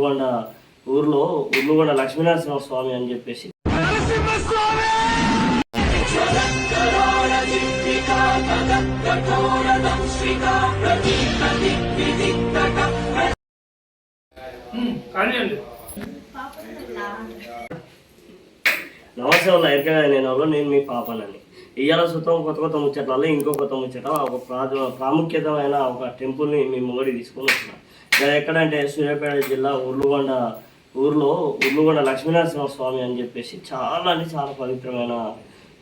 ఉర్లుగొండ ఊర్లో ఉర్లుగొండ లక్ష్మీనరసింహ స్వామి అని చెప్పేసి. నమస్తే వాళ్ళ ఎరకగా నేను నేను మీ పాపనని ఇయ్యాల సుతం కొత్త కొత్త ముచ్చట్లలో ఇంకో కొత్త ముచ్చట ఒక ప్రాముఖ్యతమైన ఒక టెంపుల్ని మీ ముంగడి తీసుకొని వచ్చిన. ఎక్కడంటే సూర్యాపేట జిల్లా ఉర్లుగొండ ఊర్లో ఉర్లుగొండ లక్ష్మీనరసింహ స్వామి అని చెప్పేసి చాలా అంటే చాలా పవిత్రమైన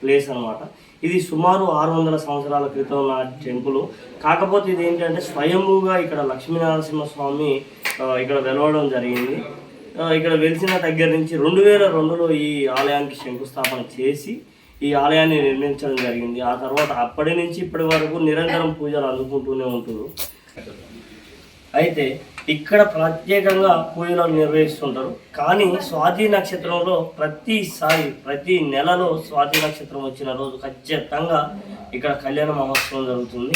ప్లేస్ అనమాట ఇది సుమారు ఆరు వందల సంవత్సరాల క్రితం నా టెంపుల్. కాకపోతే ఇది ఏంటంటే స్వయంభూగా ఇక్కడ లక్ష్మీనరసింహ స్వామి ఇక్కడ వెలవడం జరిగింది. ఇక్కడ వెలిసిన దగ్గర నుంచి రెండు వేల రెండులో ఈ ఆలయానికి శంకుస్థాపన చేసి ఈ ఆలయాన్ని నిర్మించడం జరిగింది. ఆ తర్వాత అప్పటి నుంచి ఇప్పటి వరకు నిరంతరం పూజలు అందుకుంటూనే ఉంటుంది అయితే ఇక్కడ ప్రత్యేకంగా పూజలు నిర్వహిస్తుంటారు. కానీ స్వాతి నక్షత్రంలో ప్రతిసారి ప్రతి నెలలో స్వాతి నక్షత్రం వచ్చిన రోజు ఖచ్చితంగా ఇక్కడ కళ్యాణ మహోత్సవం జరుగుతుంది.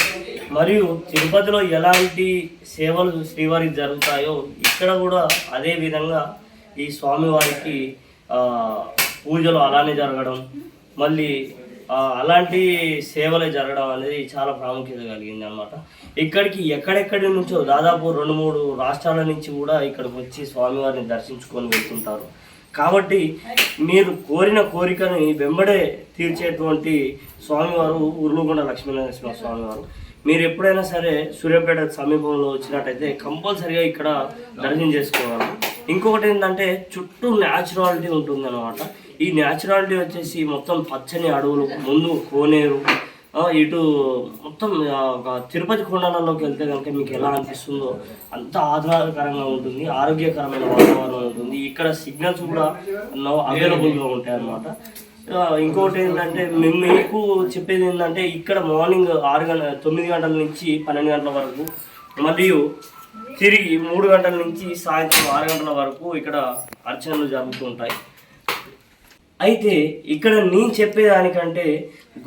మరియు తిరుపతిలో ఎలాంటి సేవలు శ్రీవారికి జరుగుతాయో ఇక్కడ కూడా అదే విధంగా ఈ స్వామివారికి పూజలు అలానే జరగడం మళ్ళీ అలాంటి సేవలు జరగడం అనేది చాలా ప్రాముఖ్యత కలిగింది అనమాట ఇక్కడికి ఎక్కడెక్కడి నుంచో దాదాపు రెండు మూడు రాష్ట్రాల నుంచి కూడా ఇక్కడికి వచ్చి స్వామివారిని దర్శించుకొని వెళ్తుంటారు. కాబట్టి మీరు కోరిన కోరికని వెంబడే తీర్చేటువంటి స్వామివారు ఉర్లుగొండ లక్ష్మీనరసింహ స్వామివారు. మీరు ఎప్పుడైనా సరే సూర్యాపేట సమీపంలో వచ్చినట్టయితే కంపల్సరిగా ఇక్కడ దర్శనం చేసుకోవాలి. ఇంకొకటి ఏంటంటే చుట్టూ న్యాచురాలిటీ ఉంటుంది అనమాట ఈ న్యాచురాలిటీ వచ్చేసి మొత్తం పచ్చని అడవులు ముందు కోనేరు ఇటు మొత్తం ఒక తిరుపతి కొండలలోకి వెళ్తే కనుక మీకు ఎలా అనిపిస్తుందో అంత ఆహ్లాదకరంగా ఉంటుంది ఆరోగ్యకరమైన వాతావరణం ఉంటుంది. ఇక్కడ సిగ్నల్స్ కూడా అవైలబుల్గా ఉంటాయి అన్నమాట ఇంకోటి ఏంటంటే మేము మీకు చెప్పేది ఏంటంటే ఇక్కడ మార్నింగ్ ఆరు గంటల తొమ్మిది గంటల నుంచి పన్నెండు గంటల వరకు మరియు తిరిగి మూడు గంటల నుంచి సాయంత్రం ఆరు గంటల వరకు ఇక్కడ అర్చనలు జరుగుతుంటాయి అయితే ఇక్కడ నేను చెప్పేదానికంటే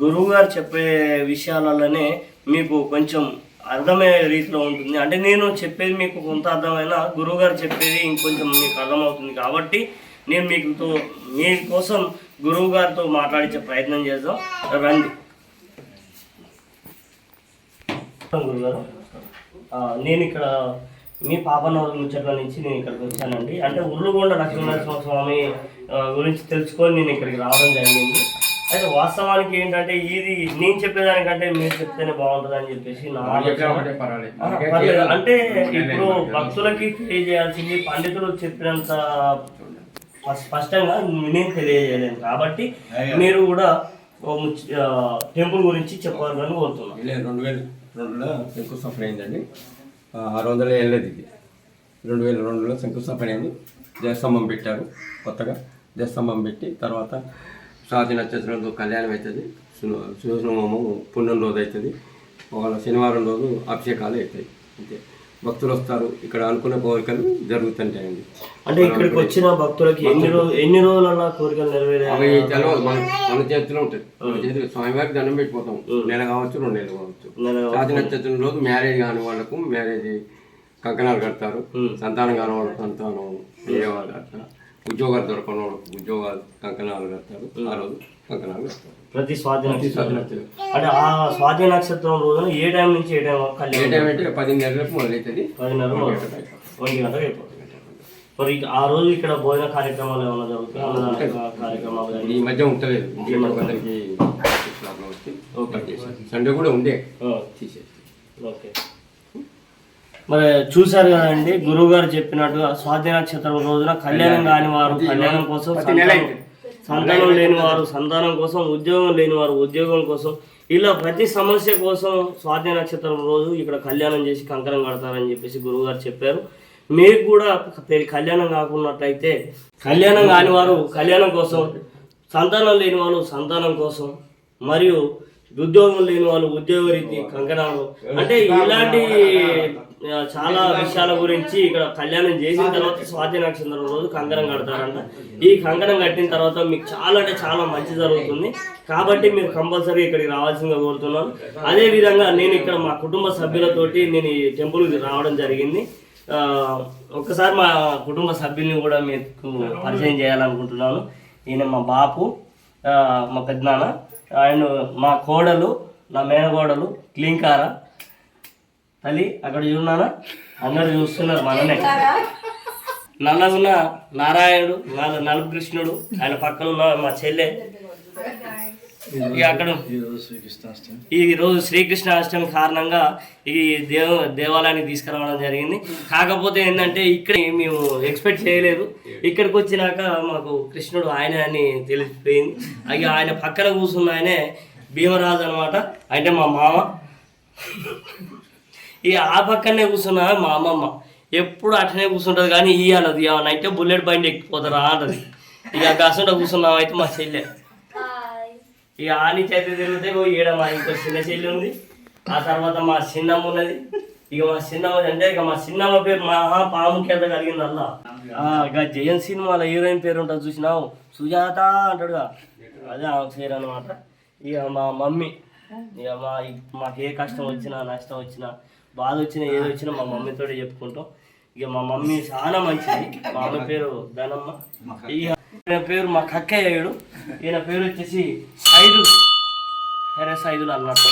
గురువు గారు చెప్పే విషయాలలోనే మీకు కొంచెం అర్థమయ్యే రీతిలో ఉంటుంది. అంటే నేను చెప్పేది మీకు కొంత అర్థమైనా గురువు గారు చెప్పేది ఇంకొంచెం మీకు అర్థమవుతుంది కాబట్టి నేను మీకు తో- మీకోసం గురువు గారితో మాట్లాడించే ప్రయత్నం చేద్దాం. రండి. గురుగారు నేను ఇక్కడ మీ పాపనవర ముచ్చట్ల నుంచి నేను ఇక్కడికి వచ్చానండి. అంటే ఉర్లుగొండ లక్ష్మీనరసింహ స్వామి గురించి తెలుసుకొని నేను ఇక్కడికి రావడం జరిగింది. అయితే వాస్తవానికి ఏంటంటే ఇది నేను చెప్పేదానికంటే మీరు చెప్తేనే బాగుంటుంది అని చెప్పేసి నా. అంటే ఇప్పుడు భక్తులకి తెలియజేయాల్సింది పండితులు చెప్పినంత స్పష్టంగా నేను తెలియజేయలేను. కాబట్టి మీరు కూడా టెంపుల్ గురించి చెప్పాలని కోరుతున్నాను ఇలా రెండు వేల రెండులో శంకుస్థాపన అయిందండి. ఆరు వందల ఏళ్ళది ఇది. రెండు వేల రెండులో శంకుస్థాపన అయింది. దేవస్తంభం పెట్టారు కొత్తగా. దేవస్తంభం పెట్టి తర్వాత స్వాతి నక్షత్రంతో కళ్యాణం అవుతుంది. సూర్యనోమము పుణ్యం రోజు అవుతుంది. ఒకవేళ శనివారం రోజు అభిషేకాలు అవుతాయి. అంతే. భక్తులు వస్తారు ఇక్కడ అనుకున్న కోరికలు జరుగుతుంటాయండి. అంటే ఇక్కడికి వచ్చిన భక్తులకి ఎన్ని రోజు ఎన్ని రోజుల కోరికలు నెరవేరే అవి తెలవదు. మన మన చేతిలో ఉంటుంది మన చేతిలో స్వామివారికి దండం పెట్టిపోతాం. నెల కావచ్చు రెండు నెలలు కావచ్చు. స్వాతి నక్షత్రం రోజు మ్యారేజ్ కాని వాళ్ళకు మ్యారేజ్ కంకణాలు కడతారు. సంతానం కాని వాళ్ళకు సంతానం అయ్యే వాళ్ళు అట్లా ఉద్యోగాలు దొరకని వాళ్ళకు ఉద్యోగాలు కంకణాలు కడతారు. ఆ రోజు కంకణాలు కడతారు. ప్రతి స్వాతి నక్షత్రం స్వాతి నక్షత్రం అంటే ఆ స్వాతి నక్షత్రం రోజున ఏ టైం నుంచి ఏ టైం వరకు ఏ టైం అంటే పదిన్నరకు మొదలవుతుంది పదిన్నర మొదలు. ఒంటి గంటకు అయిపోతుంది. మరి ఆ రోజు ఇక్కడ భోజన కార్యక్రమాలు ఏమైనా జరుగుతాయి? అన్నదాన కార్యక్రమాలు ఈ మధ్య ఉంటలేదు. కొందరికి కట్ చేశారు. సండే కూడా ఉండే. ఆ, తీసేసి. ఓకే. మరి చూశారు కదండి గురువు గారు చెప్పినట్టుగా స్వాతి నక్షత్రం రోజున కళ్యాణం కాని వారు కళ్యాణం కోసం సంతానం లేని వారు సంతానం కోసం ఉద్యోగం లేని వారు ఉద్యోగం కోసం ఇలా ప్రతి సమస్య కోసం స్వాతి నక్షత్రం రోజు ఇక్కడ కళ్యాణం చేసి కంకణం కడతారని చెప్పేసి గురువు గారు చెప్పారు. మీకు కూడా కళ్యాణం కాకున్నట్టయితే కళ్యాణం కాని వారు కళ్యాణం కోసం సంతానం లేని వాళ్ళు సంతానం కోసం మరియు ఉద్యోగం లేని వాళ్ళు ఉద్యోగ రీతి కంకణాలు. అంటే ఇలాంటి చాలా విషయాల గురించి ఇక్కడ కళ్యాణం చేసిన తర్వాత స్వాతి నక్షత్రం రోజు కంకణం కడతారంట. ఈ కంకణం కట్టిన తర్వాత మీకు చాలా అంటే చాలా మంచి జరుగుతుంది. కాబట్టి మీరు కంపల్సరీ ఇక్కడికి రావాల్సిందిగా కోరుతున్నాను. అదేవిధంగా నేను ఇక్కడ మా కుటుంబ సభ్యులతోటి నేను ఈ టెంపుల్కి రావడం జరిగింది. ఒక్కసారి మా కుటుంబ సభ్యుల్ని కూడా మీకు పరిచయం చేయాలనుకుంటున్నాను. ఈయన మా బాపు మా పెద్దనాన్న ఆయన మా కోడలు నా మేనకోడలు క్లీంకార తల్లి అక్కడ చూన్నానా అందరు చూస్తున్నారు మననే. నల్లగున్న నారాయణుడు నల్ల నలుపు కృష్ణుడు ఆయన పక్కన ఉన్న మా చెల్లె. ఇక అక్కడ ఈ రోజు శ్రీకృష్ణ అష్టమి కారణంగా ఈ దేవ దేవాలయానికి తీసుకురావడం జరిగింది. కాకపోతే ఏంటంటే ఇక్కడ మేము ఎక్స్పెక్ట్ చేయలేదు. ఇక్కడికి వచ్చినాక మాకు కృష్ణుడు ఆయన అని తెలిసిపోయింది. అవి ఆయన పక్కన కూర్చున్న ఆయనే భీమరాజు అనమాట అంటే మా మామ. ఈ ఆ పక్కనే కూర్చున్న మా అమ్మమ్మ. ఎప్పుడు అట్లనే కూర్చుంటుంది కానీ ఇయ్యాలది ఏమన్నా అయితే బుల్లెట్ బండి ఎక్కిపోతారా అంటది ఇక గసంట కూర్చున్నాం అయితే మా చెల్లె. ఇక ఆని చేతి తిరిగితే ఈడ మా ఇంకో చిన్న చెల్లి ఉంది. ఆ తర్వాత మా చిన్నమ్మ ఉన్నది. ఇక మా చిన్నమ్మ అంటే ఇక మా చిన్నమ్మ పేరు మహా ప్రాముఖ్యత కలిగింది అల్లా. ఇక జయన్ సినిమాలో హీరోయిన్ పేరు ఉంటుంది చూసినావు? సుజాత అంటాడుగా. అదే ఆమె పేరు అనమాట ఇక మా మమ్మీ ఇక మా మాకు ఏ కష్టం వచ్చినా నష్టం వచ్చినా బాధ వచ్చినా ఏది వచ్చినా మా మమ్మీతో చెప్పుకుంటాం. ఇక మా మమ్మీ చాలా మంచిది. మా అమ్మ పేరు ధనమ్మ. ఇక ఈయన పేరు మా కక్కయ్యడు ఈయన పేరు వచ్చేసి సైదులు సరే సైదులు అన్నట్టు.